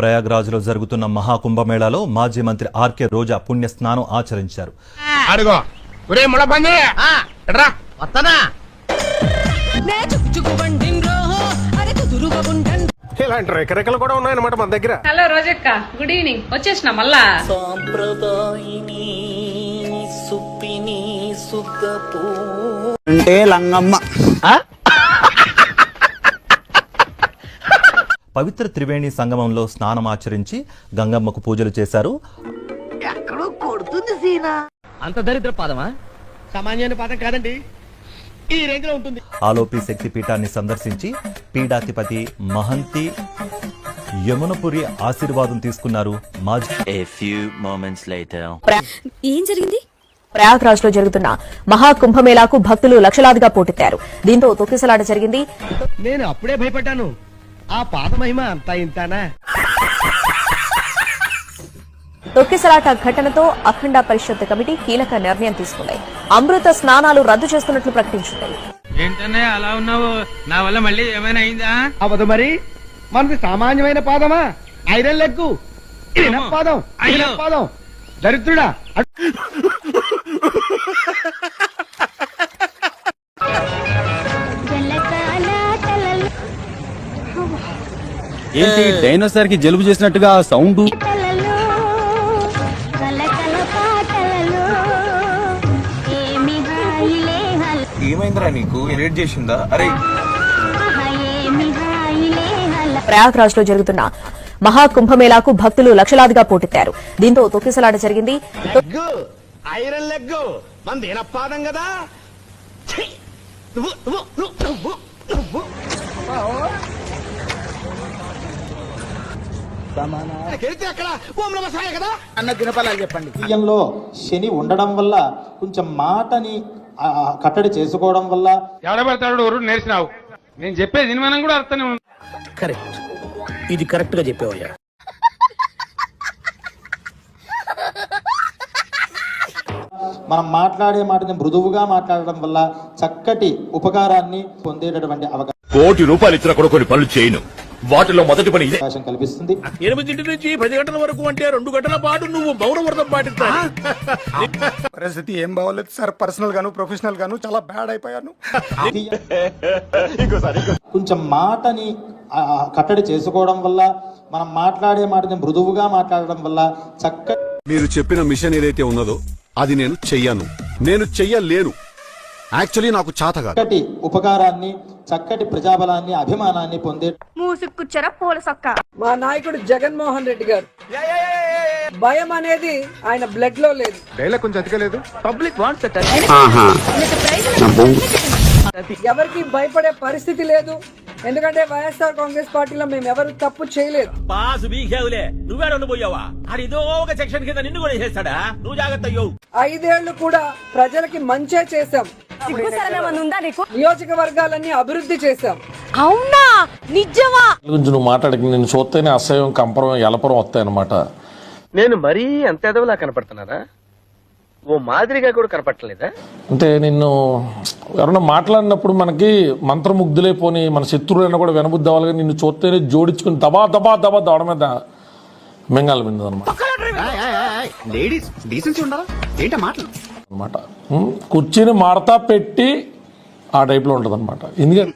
ప్రయాగ్రాజ్లో జరుగుతున్న మహాకుంభమేళాలో మాజీ మంత్రి ఆర్కే రోజా పుణ్య స్నానం ఆచరించారు ఇలాంటి రెకరెకలు కూడా ఉన్నాయన్నమాట మన దగ్గర. హలో రోజక్క గుడ్ ఈవినింగ్. వచ్చేసిన మళ్ళా? అంటే లంగమ్మ. పవిత్ర త్రివేణి సంగమంలో స్నానం ఆచరించి గంగమ్మకు పూజలు చేశారు. అంత దరిద్ర పాదమా? కాదండి. ఈ రేంజ్లో ఉంటుంది. ఆలోపి శక్తిపీఠాన్ని సందర్శించి పీఠాధిపతి మహంతి యమునపురి ఆశీర్వాదం తీసుకున్నారు మాజీ A few moments later. ఏం జరిగింది? ప్రయాగ్రాజ్లో జరుగుతున్న మహాకుంభమేళాకు భక్తులు లక్షలాదిగా పోటెత్తారు. దీంతో తొక్కిసలాట జరిగింది. నేను అప్పుడే భయపడ్డాను. ఆ పాత మహిమ అంతా ఇంతానా? తొక్కిసలాట ఘటనతో అఖండ పరిషత్ కమిటీ కీలక నిర్ణయం తీసుకుంది. అమృత స్నానాలు రద్దు చేస్తున్నట్లు ప్రకటించింది. ఏంటనే అలా ఉన్నావు? నా వల్ల మళ్ళీ ఏమైనా అయిందా? అవదు మరి. మనది సామాన్యమైన పాదమా? Iron leg. ఇనప పాదం పాదం దరిద్రుడా ఏంటి డైనోసార్కి జలుబు చేసినట్టుగా సౌండ్ ఏమైందిరా నీకు? ఇరేట్ చేసిందా? అరే. ప్రయాగ్రాజ్లో జరుగుతున్న మహాకుంభమేళాకు భక్తులు లక్షలాదిగా పోటెత్తారు. దీంతో తొక్కిసలాట జరిగింది. ఐరన్ ఇనప పాదం కదా? నువ్వు నువ్వు. కదా? అన్న దినపలాలు చెప్పండి. బియ్యంలో శని ఉండడం వల్ల కొంచెం మాటని కట్టడి చేసుకోవడం వల్ల ఎవడ పడతాడు? ఊరు నేర్చినావు. నేను చెప్పేది మనం కూడా అర్థం కరెక్ట్. ఇది కరెక్ట్గా చెప్పేవయ్యా. మనం మాట్లాడే మాటని మృదువుగా మాట్లాడడం వల్ల చక్కటి ఉపకారాన్ని పొందేటటువంటి అవకాశం. కోటి రూపాయలు ఇచ్చినా కూడా కొన్ని పనులు చేయను. వాటిలో మొదటి పని ఇదే. కల్పిస్తుంది. ఎనిమిదింటి నుంచి పది గంటల వరకు అంటే రెండు గంటల పాటు నువ్వు మౌన వ్రతం పాటిస్తాను పరిస్థితి ఏం బాగోలేదు సార్. పర్సనల్ గాను ప్రొఫెషనల్ గాను చాలా బ్యాడ్ అయిపోయాను. కొంచెం మాటని కట్టడి చేసుకోవడం వల్ల మనం మాట్లాడే మాటని మృదువుగా మాట్లాడడం వల్ల చక్కటి మీరు చెప్పిన మిషన్ ఏదైతే ఉన్నదో అది నేను చెయ్యను. నేను చెయ్యలేను. యాక్చువల్లీ నాకు చాత కాదు. చక్కటి ఉపకారాన్ని చక్కటి ప్రజాబలాన్ని అభిమానాన్ని పొందే మూసుకుచ్చర పూల సొక్క. మా నాయకుడు జగన్మోహన్ రెడ్డి గారు. భయం అనేది ఆయన బ్లడ్లో లేదు. డైలాగ్ కొంచెం అతికలేదు. పబ్లిక్ వాంట్స్ ఎవరికి భయపడే పరిస్థితి లేదు. ఎందుకంటే వైఎస్ఆర్ కాంగ్రెస్ పార్టీలో మేము ఎవరు తప్పు చేయలేదు. పాసు బీకేవులే. నువ్వే పోయావా? అది ఇదో ఒక సెక్షన్ కింద నిన్ను కూడా చేస్తాడా నువ్వు జాగ్రత్త అయ్యో. ఐదేళ్ళు కూడా ప్రజలకి మంచే చేశాం. ఉందా నీకు? నియోజకవర్గాలన్నీ అభివృద్ధి చేశాం. అవునా? నిజమా? గురించి నువ్వు మాట్లాడక నేను చూస్తేనే అసహ్యం కంపరం ఎలపరం వస్తాయి అనమాట నేను మరీ అంత ఎదవలా కనపడుతున్నారా ఓ మాదిరిగా కూడా కనపడలేదా అంటే నిన్ను ఎవరన్నా మాట్లాడినప్పుడు మనకి మంత్రముగ్ధులైపోని మన శత్రువులైనా కూడా వినబుద్ధి అవ్వాలి కానీ నిన్ను చూస్తేనే జోడించుకుని దబా దబా దబా దవడ మీద మింగాలి మీద అనమాట లేడీస్ డీసెన్సీ ఉండాలా? ఏంటా మాటలు? అనమాట కుర్చీని మడతా పెట్టి ఆ టైప్లో ఉంటది అనమాట ఎందుకంటే